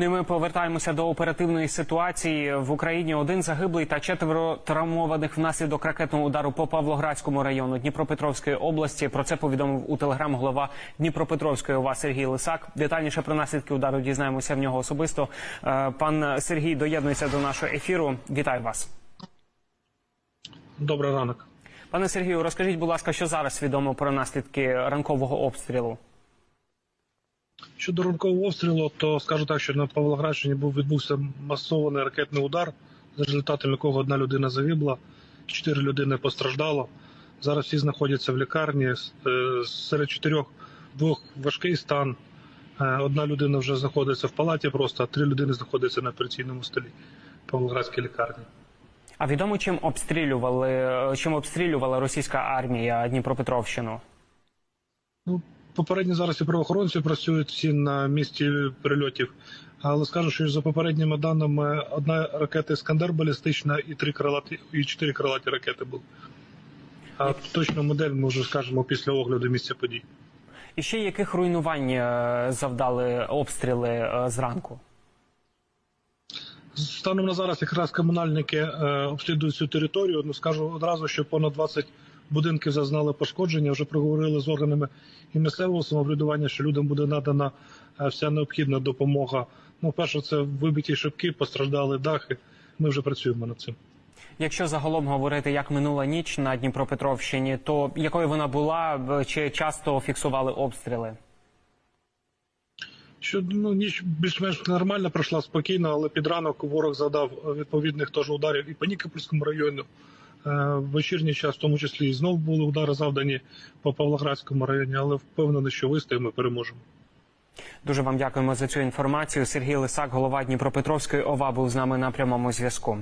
Ну і ми повертаємося до оперативної ситуації в Україні. Один загиблий та четверо травмованих внаслідок ракетного удару по Павлоградському району Дніпропетровської області. Про це повідомив у телеграм голова Дніпропетровської ОВА Сергій Лисак. Детальніше про наслідки удару дізнаємося в нього особисто. Е, Пан Сергій доєднується до нашого ефіру. Вітаю вас, Добрий ранок. пане Сергію. Розкажіть, будь ласка, що зараз відомо про наслідки ранкового обстрілу? Щодо ранкового обстрілу, то скажу так, що на Павлоградщині був відбувся масований ракетний удар, за результатом якого одна людина загибла, чотири людини постраждало. Зараз всі знаходяться в лікарні. Е, Серед чотирьох двох важкий стан. Е, Одна людина вже знаходиться в палаті, просто а три людини знаходяться на операційному столі Павлоградській лікарні. А відомо чим обстрілювали чим обстрілювала російська армія Дніпропетровщину? Ну, попередні зараз і правоохоронці працюють всі на місці прильотів. Але скажу, що за попередніми даними одна ракета Іскандер балістична і три крилаті і чотири крилаті ракети були. А точну модель ми вже скажемо після огляду місця подій. І ще яких руйнувань е, завдали обстріли е, зранку? Станом на зараз якраз комунальники е, обслідують цю територію. Ну скажу одразу, що понад 20 будинків зазнали пошкодження. Вже проговорили з органами і місцевого самоврядування, що людям буде надана е, вся необхідна допомога. Ну, перше, це вибиті шибки, постраждали дахи. Ми вже працюємо над цим. Якщо загалом говорити, як минула ніч на Дніпропетровщині, то якою вона була, чи часто фіксували обстріли? Що ну ніч більш-менш нормально пройшла спокійно, але під ранок ворог завдав відповідних теж ударів і по Нікопольському району. Е, В вечірній час, в тому числі, і знов були удари завдані по Павлоградському районі, але впевнений, що вистоїмо, і переможемо. Дуже вам дякуємо за цю інформацію. Сергій Лисак, голова Дніпропетровської ОВА, був з нами на прямому зв'язку.